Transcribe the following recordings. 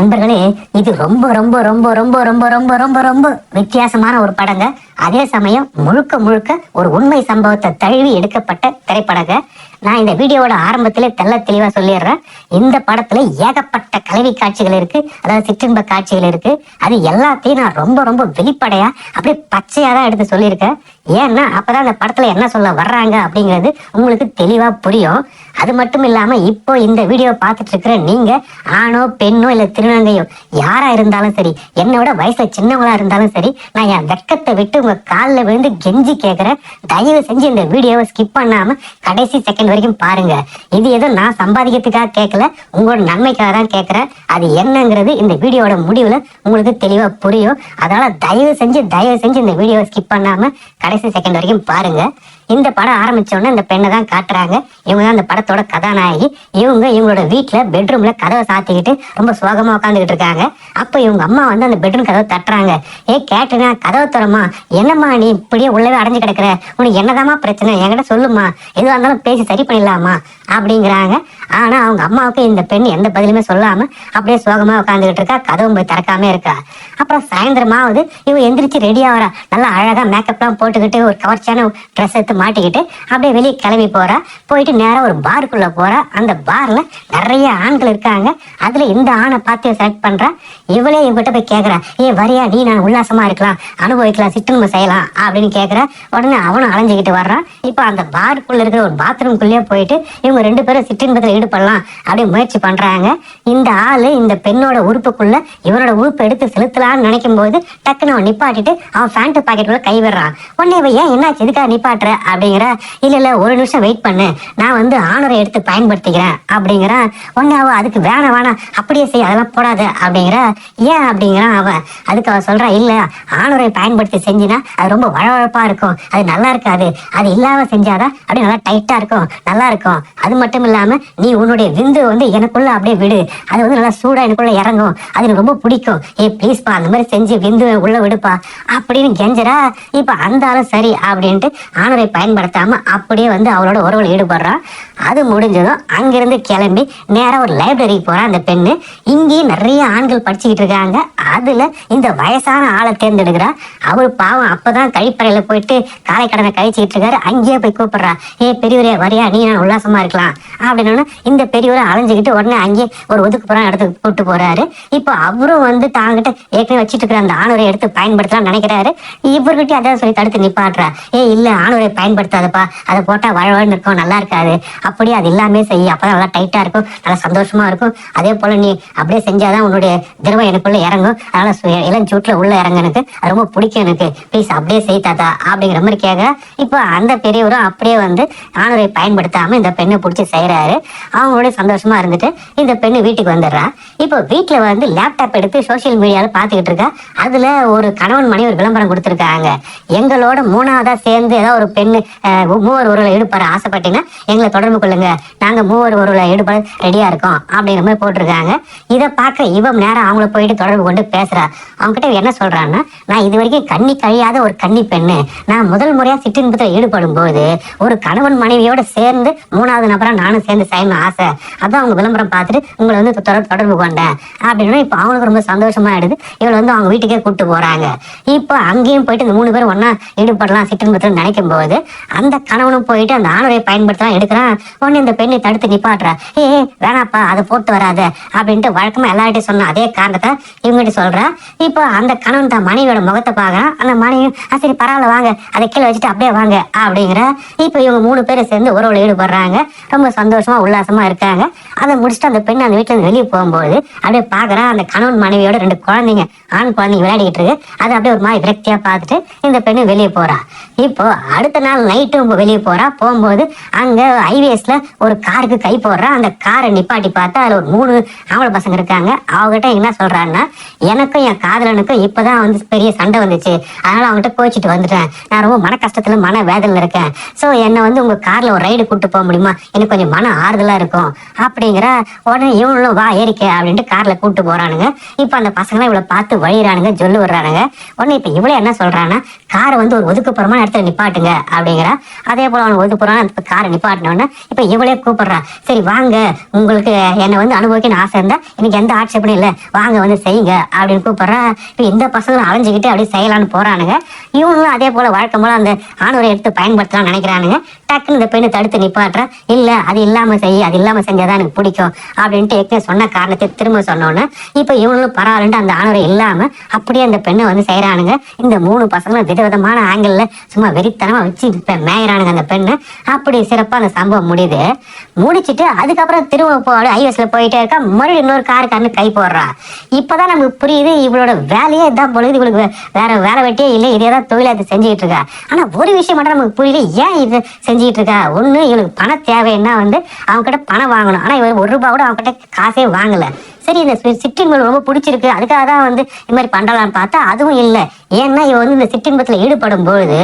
அன்பர்களே இது ரொம்ப ரொம்ப ரொம்ப ரொம்ப ரொம்ப ரொம்ப ரொம்ப ரொம்ப வித்தியாசமான ஒரு படங்க. அதே சமயம் முழுக்க முழுக்க ஒரு உண்மை சம்பவத்தை தழுவி எடுக்கப்பட்ட திரைப்படங்க. நான் இந்த வீடியோவோட ஆரம்பத்திலே தெள்ள தெளிவா சொல்லிடுறேன். இந்த படத்துல ஏகப்பட்ட கலவி காட்சிகள் இருக்கு அதாவது சிற்றின்ப காட்சிகள் இருக்கு. அது எல்லாத்தையும் நான் ரொம்ப ரொம்ப வெளிப்படையா அப்படியே பச்சையா தான் எடுத்து சொல்லியிருக்கேன். ஏன்னா அப்பதான் அந்த படத்துல என்ன சொல்ல வர்றாங்க அப்படிங்கிறது உங்களுக்கு தெளிவா புரியும். அது மட்டும் இல்லாம இப்போ இந்த வீடியோ பார்த்துட்டு இருக்கிற நீங்க ஆணோ பெண்ணோ இல்ல திருநங்கையோ யாரா இருந்தாலும் சரி என்னோட வயசுல சின்னவங்களா இருந்தாலும் சரி நான் என் வெக்கத்தை விட்டு உங்க காலில் விழுந்து கெஞ்சி கேட்கிறேன் தயவு செஞ்சு இந்த வீடியோவை ஸ்கிப் பண்ணாம கடைசி செகண்ட் வரைக்கும் பாருங்க. இது ஏதோ நான் சம்பாதிக்கிறதுக்காக கேட்கல உங்களோட நன்மைக்காக தான் கேட்கறேன் அது என்னங்கிறது இந்த வீடியோட முடிவுல உங்களுக்கு தெளிவா புரியும். அதனால தயவு செஞ்சு தயவு செஞ்சு இந்த வீடியோவை ஸ்கிப் பண்ணாம கடைசி செகண்ட் வரைக்கும் பாருங்க. இந்த படம் ஆரம்பிச்ச உடனே இந்த பெண்ணை தான் காட்டுறாங்க. இவங்க தான் இந்த படத்தோட கதாநாயகி. இவங்க இவங்களோட வீட்டுல பெட்ரூம்ல கதவை சாத்திக்கிட்டு ரொம்ப சோகமா உட்காந்துக்கிட்டு இருக்காங்க. அப்ப இவங்க அம்மா வந்து அந்த பெட்ரூம் கதவை தட்டுறாங்க. ஏ கேட்டுனா கதவை தரமா என்னம்மா நீ இப்படியே உள்ளவே அடைஞ்சு கிடக்குற? உனக்கு என்னதாம்மா பிரச்சனை? என்கிட்ட சொல்லுமா எதுவாக இருந்தாலும் பேசி சரி பண்ணிடலாமா? அப்படிங்கிறாங்க. ஆனா அவங்க அம்மாவுக்கு இந்த பெண் எந்த பதிலுமே சொல்லாம அப்படியே சோகமா உட்காந்துக்கிட்டு இருக்கா. கதவும் போய் திறக்காம இருக்கா. அப்புறம் சாயந்தரமாவது இவ எந்திரிச்சு ரெடி ஆகிறா நல்லா அழகா மேக்கப்லாம் போட்டுக்கிட்டு ஒரு கவர்ச்சியான ட்ரெஸ் எடுத்து மாட்டிக்கிட்டு அப்படியே வெளியே கிளம்பி போறா. போயிட்டு நேரா ஒரு பாருக்குள்ள போறா. அந்த பார்ல நிறைய ஆண்கள் இருக்காங்க. அதுல இந்த ஆணை பார்த்து செலக்ட் பண்றா. இவளே இவகிட்ட போய் கேக்குறா. ஏ வரியா? நீ நான் உல்லாசமா இருக்கலாம். அனுபவிக்கலாம். சிற்றுமை செய்யலாம். அப்படின்னு கேக்குறா. உடனே அவனும் அலைஞ்சுக்கிட்டு வர்றான் இப்போ அந்த பாருக்குள்ள இருக்கிற ஒரு பாத்ரூம்குள்ளேயே போயிட்டு இவங்க ரெண்டு பேரும் சிற்றின்பத்தில் ஈடுபடலாம் அப்படி முயற்சி பண்றாங்க. இந்த ஆளு இந்த பெண்ணோட உறுப்புக்குள்ள இவனோட உறுப்பு எடுத்து செலுத்தலாம்னு நினைக்கும் போது டக்குன்னு அவன் நிப்பாட்டிட்டு அவன் பேண்ட் பாக்கெட் கை விடுறான். உடனே இவன் ஏன் என்னாச்சு? எதுக்காக நிப்பாட்டுற? அப்படிங்கிற இல்ல இல்ல ஒரு நிமிஷம் வெயிட் பண்ணு. நான் வந்து ஆணரை எடுத்து பயன்படுத்திக்கிறேன். அப்படிங்கிறான் உடனே அவ அதுக்கு வேணாம் வேணாம். அப்படியே செய். அதெல்லாம் போடாத. அப்படிங்கிற ஏன்? அப்படிங்கிறான் அவன். அதுக்கு அவ சொல்றா இல்ல ஆணுரை பயன்படுத்தி செஞ்சினா அது ரொம்ப வழவழப்பா இருக்கும். அது நல்லா இருக்காது. அது இல்லாம செஞ்சாதான் அப்படியே நல்லா டைட்டா இருக்கும். நல்லா இருக்கும். அது மட்டும் இல்லாம நீ உன்னுடைய விந்து வந்து எனக்குள்ள அப்படியே விடு. அது வந்து நல்லா சூடா எனக்குள்ள இறங்கும். அது எனக்கு ரொம்ப பிடிக்கும். ஏ ப்ளீஸ்ப்பா அந்த மாதிரி செஞ்சு விந்து உள்ள விடுப்பா. அப்படின்னு கெஞ்சரா இப்ப அந்த ஆளும் சரி. அப்படின்ட்டு ஆணுரை பயன்படுத்தாம அப்படியே வந்து அவளோட உறவுல ஈடுபடுறான் அது முடிஞ்சதும் அங்கிருந்து கிளம்பி நேரம் ஒரு லைப்ரரிக்கு போறான் அந்த பெண்ணு. இங்கேயும் நிறைய ஆண்கள் படிச்சுக்கிட்டு இருக்காங்க. அதுல இந்த வயசான ஆளை தேர்ந்தெடுக்கிறா. அவர் பாவம் அப்பதான் கழிப்பறையில போயிட்டு காலை கடனை கழிச்சுக்கிட்டு இருக்காரு. அங்கேயே போய் கூப்பிடுறா. ஏ பெரியவரே வரியா? நீ நான் உல்லாசமா இருக்கலாம். அப்படின்னு இந்த பெரியவரை அலைஞ்சுக்கிட்டு உடனே அங்கேயே ஒரு ஒதுக்குப்புறம் இடத்துக்கு கூப்பிட்டு போறாரு. இப்போ அவரும் வந்து தாங்கிட்ட ஏற்கனவே வச்சிட்டு இருக்கிற அந்த ஆணுரை எடுத்து பயன்படுத்தலாம் நினைக்கிறாரு. இவர்கிட்ட அதான் சொல்லி தடுத்து நிப்பாட்டுறா. ஏ இல்ல ஆணுரை பயன்படுத்தாதப்பா. அதை போட்டால் வழவழன்னு இருக்கும் நல்லா இருக்காது. அப்படியே அது எல்லாமே செய்யும் அப்போ தான் நல்லா டைட்டாக இருக்கும் நல்லா சந்தோஷமாக இருக்கும். அதே போல் நீ அப்படியே செஞ்சால் தான் உன்னுடைய திரவம் எனக்குள்ளே இறங்கும். அதனால் சு- இளம் சூட்டில் உள்ளே இறங்க எனக்கு. ரொம்ப பிடிக்கும் எனக்கு. ப்ளீஸ் அப்படியே செய் தாத்தா அப்படிங்கிற மாதிரி கேட்க இப்போ அந்த பெரியவரும் அப்படியே வந்து ஆணுரை பயன்படுத்தாமல் இந்த பெண்ணை பிடிச்சி செய்கிறாரு அவங்களோட சந்தோஷமாக இருந்துட்டு இந்த பெண்ணு வீட்டுக்கு வந்துடுறா. இப்போ வீட்டில் வந்து லேப்டாப் எடுத்து சோஷியல் மீடியாவில் பார்த்துக்கிட்டு இருக்கா. அதில் ஒரு கணவன் மனைவி ஒரு விளம்பரம் கொடுத்துருக்காங்க. எங்களோட மூணாவதாக சேர்ந்து ஏதாவது ஒரு பெண் அஹ், மூவர் ஒருவில் ஈடுபட ஆசைப்பட்டீங்கன்னா எங்களை தொடர்பு கொள்ளுங்க. நாங்க மூவர் ஒருவில் ஈடுபட ரெடியா இருக்கோம் அப்படிங்கிற மாதிரி போட்டிருக்காங்க. இதை பார்க்க இவன் நேரம் அவங்கள போயிட்டு தொடர்பு கொண்டு பேசுறா அவங்ககிட்ட என்ன சொல்றான்னா நான் இது வரைக்கும் கண்ணி கழியாத ஒரு கன்னி பெண்ணு. நான் முதல் முறையா சிற்றின்பத்தில் ஈடுபடும் போது ஒரு கணவன் மனைவியோட சேர்ந்து மூணாவது நபரா நானும் சேர்ந்து செய்யணும் ஆசை. அதான் அவங்க விளம்பரம் பார்த்துட்டு உங்களை வந்து தொடர் தொடர்பு கொண்டேன். அப்படின்னா இப்போ அவங்களுக்கு ரொம்ப சந்தோஷமா ஆயிடுது. இவளை வந்து அவங்க வீட்டுக்கே கூப்பிட்டு போறாங்க. இப்போ அங்கேயும் போயிட்டு இந்த மூணு பேரும் ஒன்றா ஈடுபடலாம் சிற்றின்பத்தில் நினைக்கும் போது அந்த கணவனும் போயிட்டு அந்த ஆணுரை பயன்படுத்தலாம் எடுக்கிறான். உடனே இந்த பெண்ணை தடுத்து நிப்பாட்டுறா. ஏ வேணாப்பா அதை போட்டு வராத அப்படின்ட்டு வழக்கமா எல்லார்ட்டையும் சொன்ன அதே காரணத்தை இவங்ககிட்ட சொல்றா. இப்போ அந்த கணவன் தான் மனைவியோட முகத்தை பார்க்கறான். அந்த மனைவி "ஆ, சரி பரவாயில்ல வாங்க. அதை கீழே வச்சுட்டு அப்படியே வாங்க அப்படிங்கிற. இப்போ இவங்க மூணு பேரும் சேர்ந்து உறவுல ஈடுபடுறாங்க. ரொம்ப சந்தோஷமா உல்லாசமா இருக்காங்க. அதை முடிச்சுட்டு அந்த பெண் அந்த வீட்டுல இருந்து வெளியே போகும்போது அப்படியே பாக்குறா அந்த கணவன் மனைவியோட ரெண்டு குழந்தைங்க ஆண் குழந்தைங்க விளையாடிக்கிட்டு இருக்கு. அதை அப்படியே ஒரு மாதிரி விரக்தியா பார்த்துட்டு இந்த பெண்ணு வெளியே போறா. இப்போ அடுத்த நாள் நைட்டும் வெளியே போறா போகும்போது அங்க ஹைவேஸ்ல ஒரு காருக்கு கை போடுறா அந்த காரை நிப்பாட்டி பார்த்தா அதுல ஒரு மூணு ஆம்பளை பசங்க இருக்காங்க. அவங்ககிட்ட என்ன சொல்றான்னா எனக்கும் என் காதலனுக்கும் இப்பதான் வந்து பெரிய சண்டை வந்துச்சு. அதனால அவங்ககிட்ட கோச்சிட்டு வந்துட்டேன். நான் ரொம்ப மன கஷ்டத்துல மன வேதனையில இருக்கேன். சோ என்னை வந்து உங்க கார்ல ஒரு ரைடு கூட்டு போக முடியுமா? எனக்கு கொஞ்சம் மன ஆறுதலா இருக்கும். அப்படிங்கிற உடனே இவனும் வா ஏறிக்க அப்படின்ட்டு கார்ல கூட்டு போறானுங்க. இப்ப அந்த பசங்களாம் இவ்வளவு பார்த்து வழியிறானுங்க சொல்லு விடுறானுங்க. உடனே இப்ப இவளே என்ன சொல்றான்னா காரை வந்து ஒரு ஒதுக்குப்புறமான இடத்துல நிப்பாட்டுங்க அப்படிங்கிறா. அதே போல அவன் ஒதுக்குப்புறமான அந்த காரை நிப்பாட்டினோடனே இப்போ இவளே கூப்பிடுறான் சரி வாங்க. உங்களுக்கு என்னை வந்து அனுபவிக்கணும்னு ஆசை இருந்தா எனக்கு எந்த ஆட்சேபனும் இல்லை. வாங்க வந்து செய்யுங்க அப்படின்னு கூப்பிடுறா. இப்போ இந்த பசங்களும் அலைஞ்சுக்கிட்டு அப்படியே செய்யலாம்னு போறானுங்க. இவங்களும் அதே போல வழக்கம் போல அந்த ஆணுரை எடுத்து பயன்படுத்தலாம்னு நினைக்கிறானுங்க. டக்குன்னு இந்த பையனை தடுத்து நிப்பாட்டுறா. இல்ல அது இல்லாம செய் அது இல்லாம செஞ்சாதான் எனக்கு பிடிக்கும் அப்படின்ட்டு ஏற்கனவே சொன்ன காரணத்தை திரும்ப சொன்னோன்னே இப்போ இவங்களும் பரவாயில்லன்ட்டு அந்த ஆணவரை இல்லாம அப்படியே அந்த பெண்ணை வந்து செய்யறானுங்க இந்த மூணு பசங்களும் விதவிதமான ஆங்கிள் சும்மா வெறித்தனமா வச்சு இப்ப மேயறானுங்க அந்த பெண்ணை. அப்படி சிறப்பா அந்த சம்பவம் முடியுது. முடிச்சுட்டு அதுக்கப்புறம் திரும்ப போ ஐஎஸ்ல போயிட்டே இருக்கா. மறுபடியும் இன்னொரு காருக்காரனு கை போடுறா. இப்பதான் நமக்கு புரியுது இவளோட வேலையே இதான் பொழுது இவளுக்கு வேற வேலை வெட்டியே இல்லை இதே தான் தொழிலை அது செஞ்சுட்டு இருக்கா. ஆனா ஒரு விஷயம் மட்டும் நமக்கு புரியல. ஏன் இது செஞ்சு செஞ்சுட்டு இருக்கா ஒண்ணு இவனுக்கு பணம் தேவைன்னா வந்து அவங்க கிட்ட பணம் வாங்கணும். ஆனா இவ ஒரு ரூபா கூட அவங்க கிட்ட காசே வாங்கல. சரி இந்த சிற்றின்பம் ரொம்ப பிடிச்சிருக்கு. அதுக்காக தான் வந்து இது மாதிரி பண்ணலாம்னு பார்த்தா அதுவும் இல்லை. ஏன்னா இவ வந்து இந்த சிற்றின்பத்தில் ஈடுபடும் பொழுது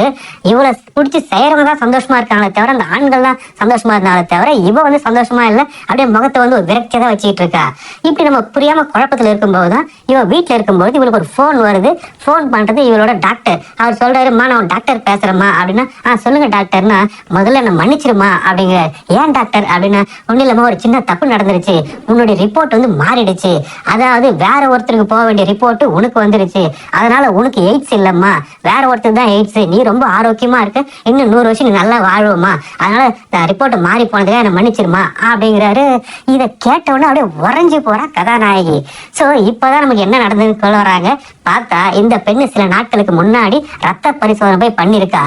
இவளை பிடிச்சி செய்யறவங்க தான் சந்தோஷமா இருக்காங்களே தவிர அந்த ஆண்கள் தான் சந்தோஷமா இருந்தாங்களே தவிர இவ வந்து சந்தோஷமா இல்லை. அப்படியே முகத்தை வந்து ஒரு விரக்தியா தான் வச்சுக்கிட்டு இருக்கா. இப்படி நம்ம புரியாம குழப்பத்துல இருக்கும்போது தான் இவன் வீட்டில் இருக்கும்போது இவளுக்கு ஒரு ஃபோன் வருது. ஃபோன் பண்றது இவளோட டாக்டர் அவர் சொல்கிறாருமா நான் டாக்டர் பேசுறேம்மா. அப்படின்னா ஆ சொல்லுங்க டாக்டர்னா முதல்ல நான் மன்னிச்சிருமா அப்படிங்கிற ஏன் டாக்டர் அப்படின்னா ஒன்றும் இல்லாம ஒரு சின்ன தப்பு நடந்துருச்சு. உன்னுடைய ரிப்போர்ட் வந்து மாறிடுச்சு அதாவது வேற ஒருத்தருக்கு போக வேண்டிய ரிப்போர்ட் உனக்கு வந்துருச்சு. அதனால உனக்கு எய்ட்ஸ் இல்லம்மா. வேற ஒருத்தர் தான் எய்ட்ஸ் நீ ரொம்ப ஆரோக்கியமா இருக்க. இன்னும் நூறு வருஷம் நீ நல்லா வாழ்வமா அதனால ரிப்போர்ட் மாறி போனதுக்காக என்ன மன்னிச்சிருமா அப்படிங்கிறாரு. இதை கேட்டவுடனே அப்படியே உறைஞ்சு போறா கதாநாயகி. சோ இப்பதான் நமக்கு என்ன நடந்ததுன்னு சொல்ல வராங்க பார்த்தா இந்த பெண்ணு சில நாட்களுக்கு முன்னாடி ரத்த பரிசோதனை போய் பண்ணிருக்கா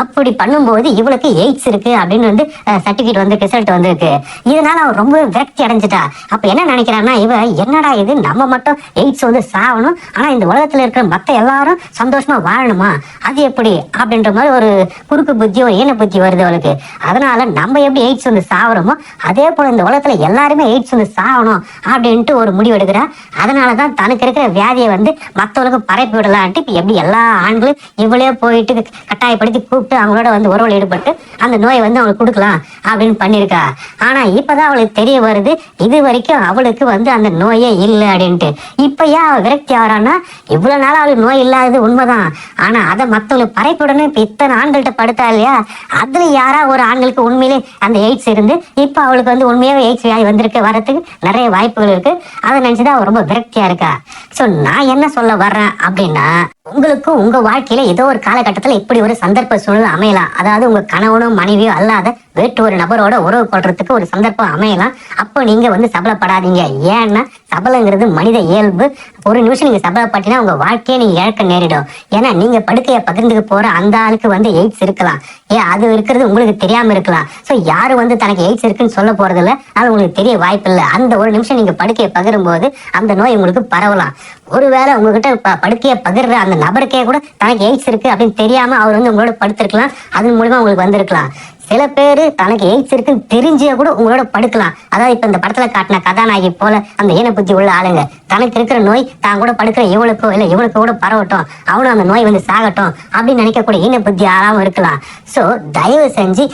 அப்படி பண்ணும்போது இவளுக்கு எய்ட்ஸ் இருக்கு அப்படின்னு வந்து சர்டிபிகேட் வந்து ரிசல்ட் வந்திருக்கு. இதனால அவ ரொம்ப விரக்தி அடைஞ்சிட்டா. அப்ப என்ன நினைக்கிறான்னா இவ என்னடா இது? நம்ம மட்டும் எய்ட்ஸ் வந்து சாகணும். ஆனால் இந்த உலகத்துல இருக்கிற மத்த எல்லாரும் சந்தோஷமா வாழணுமா? அது எப்படி? அப்படின்ற மாதிரி ஒரு குறுக்கு புத்தி ஒரு ஈன புத்தி வருது அவளுக்கு. அதனால நம்ம எப்படி எய்ட்ஸ் வந்து சாகிறோமோ அதே போல இந்த உலகத்துல எல்லாருமே எய்ட்ஸ் வந்து சாகணும் அப்படின்ட்டு ஒரு முடிவு எடுக்கிறா. அதனாலதான் தனக்கு இருக்கிற வியாதியை வந்து மத்தவங்களுக்கு பரப்பி விடலான்ட்டு இப்போ எப்படி எல்லா ஆண்களும் இவளே போயிட்டு கட்டாயப்படுத்தி கூப்பிட்டு அவங்களோட வந்து உறவில் ஈடுபட்டு அந்த நோயை வந்து அவங்களுக்கு கொடுக்கலாம் அப்படின்னு பண்ணியிருக்கா. ஆனா இப்பதான் அவளுக்கு தெரிய வருது இது வரைக்கும் அவளுக்கு வந்து அந்த நோயே இல்லை அப்படின்ட்டு. இப்ப ஏன் விரக்தி ஆகிறான்னா இவ்வளவு நாள் அவளுக்கு நோய் இல்லாதது உண்மைதான். ஆனா அதை மற்றவங்களுக்கு பறைப்புடனே இப்ப இத்தனை ஆண்கள்கிட்ட படுத்தா இல்லையா? அதுல யாரா ஒரு ஆண்களுக்கு உண்மையிலே அந்த எய்ட்ஸ் இருந்து இப்ப அவளுக்கு வந்து உண்மையாக எய்ட்ஸ் வியாதி வந்திருக்கு வரத்துக்கு நிறைய வாய்ப்புகள் இருக்கு. அதை நினைச்சுதான் அவ ரொம்ப விரக்தியா இருக்கா. சோ நான் என்ன சொல்ல வர்றேன் அப்படின்னா உங்களுக்கு உங்க வாழ்க்கையில ஏதோ ஒரு காலகட்டத்துல இப்படி ஒரு சந்தர்ப்ப சூழல் அமையலாம். அதாவது உங்க கணவனும் மனைவியோ அல்லாத வேற்று ஒரு நபரோட உறவு கொள்றதுக்கு ஒரு சந்தர்ப்பம் அமையலாம். அப்போ நீங்க வந்து சபலப்படாதீங்க. ஏன்னா சபலங்கிறது மனித இயல்பு. ஒரு நிமிஷம் நீங்க சபலப்பட்டீங்கன்னா உங்க வாழ்க்கையை நீங்க இழக்க நேரிடும். ஏன்னா நீங்க படுக்கையை பகிர்ந்துக்கு போற அந்த ஆளுக்கு வந்து எய்ட்ஸ் இருக்கலாம். ஏ அது இருக்கிறது உங்களுக்கு தெரியாம இருக்கலாம். ஸோ யாரு வந்து தனக்கு எய்ட்ஸ் இருக்குன்னு சொல்ல போறது இல்ல அது உங்களுக்கு தெரிய வாய்ப்பு இல்லை அந்த ஒரு நிமிஷம் நீங்க படுக்கையை பகிரும்போது அந்த நோய் உங்களுக்கு பரவலாம். ஒருவேளை உங்ககிட்ட படுக்கையை பகிர்ற அந்த நபருக்கே கூட தனக்கு எய்ட்ஸ் இருக்கு அப்படின்னு தெரியாம அவர் வந்து உங்களோட படுத்திருக்கலாம். அதன் மூலியமா உங்களுக்கு வந்திருக்கலாம். சில பேரு தனக்கு எய்ட்ஸ் இருக்குன்னு தெரிஞ்சே கூட உங்களோட படுக்கலாம். அதாவது இப்ப இந்த படத்துல காட்டின கதாநாயகி போல அந்த ஈன புத்தி உள்ள ஆளுங்க. தனக்கு இருக்கிற நோய் தான் கூட படுக்கிற இவளுக்கோ இல்ல இவளுக்கு கூட பரவட்டும். அவனும் அந்த நோய் வந்து சாகட்டும் அப்படின்னு நினைக்கக்கூடிய ஈன புத்தி ஆளாவும் இருக்கலாம். சோ தயவு செஞ்சு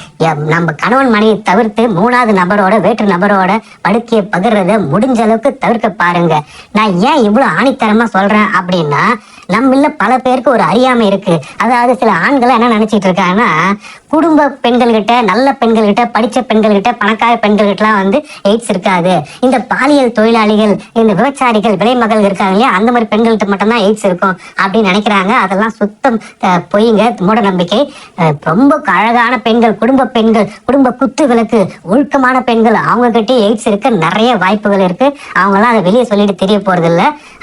நம்ம கணவன் மனைவி தவிர்த்து மூணாவது நபரோட வேற்று நபரோட படுக்கையை பகிர்றத முடிஞ்ச அளவுக்கு தவிர்க்க பாருங்க. நான் ஏன் இவ்வளவு ஆணித்தரமா சொல்றேன் அப்படின்னா நம்மள பல பேருக்கு ஒரு அறியாமை இருக்கு. அதாவது சில ஆண்களை என்ன நினைச்சிட்டு இருக்காங்கன்னா குடும்ப பெண்கள் கிட்ட நல்ல பெண்கள்கிட்ட படித்த படிச்ச பணக்கார பெண்கள்கிட்டலாம் வந்து எய்ட்ஸ் இருக்காது. இந்த பாலியல் தொழிலாளிகள் இந்த விபச்சாரிகள் விலைமகள் இருக்காங்க இல்லையா? அந்த மாதிரி பெண்கள்கிட்ட மட்டும்தான் எய்ட்ஸ் இருக்கும் அப்படின்னு நினைக்கிறாங்க. அதெல்லாம் சுத்தம் பொய்ங்க மூட நம்பிக்கை. ரொம்ப அழகான பெண்கள் குடும்ப பெண்கள் குடும்ப குத்து விளக்கு ஒழுக்கமான பெண்கள் அவங்கக்கிட்டே எய்ட்ஸ் இருக்க நிறைய வாய்ப்புகள் இருக்கு. அவங்களாம் அதை வெளியே சொல்லிட்டு தெரிய போறது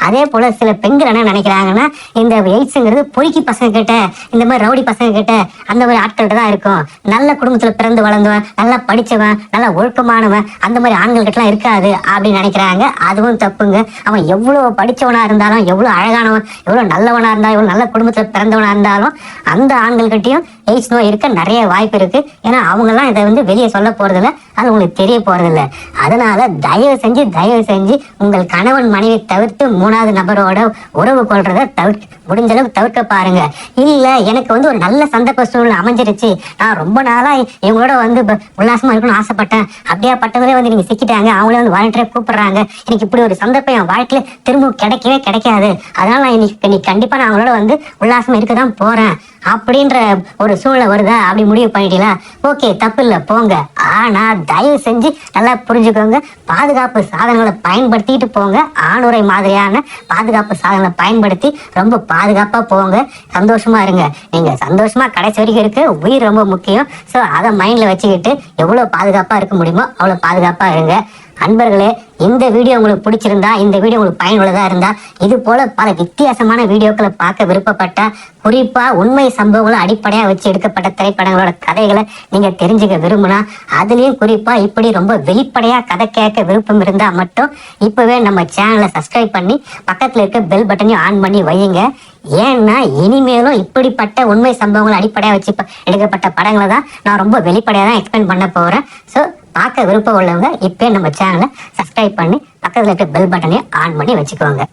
அதே போல சில பெண்கள் என்ன நினைக்கிறாங்கன்னா இந்த எய்ட்ஸ்ங்கிறது பொறுக்கி பசங்க கிட்ட இந்த மாதிரி ரவுடி பசங்க கிட்ட அந்த மாதிரி ஆட்கள்கிட்ட தான் இருக்கும். நல்ல குடும்பத்தில் பிறந்து வளர்ந்தவன் நல்லா படித்தவன் நல்லா ஒழுக்கமானவன் அந்த மாதிரி ஆண்கள்கிட்டலாம் இருக்காது அப்படின்னு நினைக்கிறாங்க. அதுவும் தப்புங்க. அவன் எவ்வளோ படித்தவனாக இருந்தாலும் எவ்வளோ அழகானவன் எவ்வளோ நல்லவனாக இருந்தாலும் எவ்வளோ நல்ல குடும்பத்தில் பிறந்தவனாக இருந்தாலும் அந்த ஆண்கள்கிட்டையும் எய்ட்ஸ் நோய் இருக்க நிறைய வாய்ப்பு இருக்குது ஏன்னா அவங்கெல்லாம் இதை வந்து வெளியே சொல்ல போகிறதில்ல அது உங்களுக்கு தெரிய போகிறதில்ல அதனால் தயவு செஞ்சு தயவு செஞ்சு உங்கள் கணவன் மனைவி தவிர்த்து மூணாவது நபரோட உறவு கொள்றதை தவிர்த்து தவிர்க்க முடிஞ்ச அளவுக்கு தவிர்க்க பாருங்க. இல்ல எனக்கு வந்து ஒரு நல்ல சந்தர்ப்ப சூழ்நிலை அமைஞ்சிருச்சு. நான் ரொம்ப நாளா இவங்களோட வந்து உல்லாசமா இருக்கணும்னு ஆசைப்பட்டேன். அப்படியே பட்டவங்களே வந்து நீங்க சிக்கிட்டாங்க. அவங்களே வந்து வாலண்டியரா கூப்பிடுறாங்க. எனக்கு இப்படி ஒரு சந்தர்ப்பம் என் வாழ்க்கையில திரும்ப கிடைக்கவே கிடைக்காது. அதனால நான் இன்னைக்கு நீ கண்டிப்பா நான் அவங்களோட வந்து உல்லாசமா இருக்க தான் போறேன். அப்படின்ற ஒரு சூழ்நிலை வருதா? அப்படி முடிவு பண்ணிட்டீங்களா? ஓகே தப்பு இல்லை போங்க. ஆனா தயவு செஞ்சு நல்லா புரிஞ்சுக்கோங்க. பாதுகாப்பு சாதனங்களை பயன்படுத்திட்டு போங்க. ஆணுரை மாதிரியான பாதுகாப்பு சாதனங்களை பயன்படுத்தி ரொம்ப பாதுகாப்பாக போங்க. சந்தோஷமா இருங்க. நீங்கள் சந்தோஷமா கடைசி வரைக்கும் இருக்கு. உயிர் ரொம்ப முக்கியம். ஸோ அதை மைண்டில் வச்சுக்கிட்டு எவ்வளோ பாதுகாப்பாக இருக்க முடியுமோ அவ்வளோ பாதுகாப்பாக இருங்க. அன்பர்களே இந்த வீடியோ உங்களுக்கு பிடிச்சிருந்தா இந்த வீடியோ உங்களுக்கு பயனுள்ளதா இருந்தா இது போல பல வித்தியாசமான வீடியோக்களை பார்க்க விருப்பப்பட்ட குறிப்பா உண்மை சம்பவங்களை அடிப்படையா வச்சு எடுக்கப்பட்ட திரைப்படங்களோட கதைகளை நீங்க தெரிஞ்சுக்க விரும்புனா அதுலயும் குறிப்பா இப்படி ரொம்ப வெளிப்படையா கதை கேட்க விருப்பம் இருந்தா மட்டும் இப்பவே நம்ம சேனலை சப்ஸ்கிரைப் பண்ணி பக்கத்துல இருக்க பெல் பட்டனையும் ஆன் பண்ணி வையுங்க. ஏன்னா இனிமேலும் இப்படிப்பட்ட உண்மை சம்பவங்களை அடிப்படையா வச்சு எடுக்கப்பட்ட படங்களை தான் நான் ரொம்ப வெளிப்படையா தான் எக்ஸ்பிளைன் பண்ண போறேன். ஸோ பார்க்க விருப்பம் உள்ளவங்க இப்போ நம்ம சேனலை சப்ஸ்கிரைப் பண்ணி பக்கத்தில் இருக்க பெல் பட்டனையும் ஆன் பண்ணி வச்சுக்கோங்க.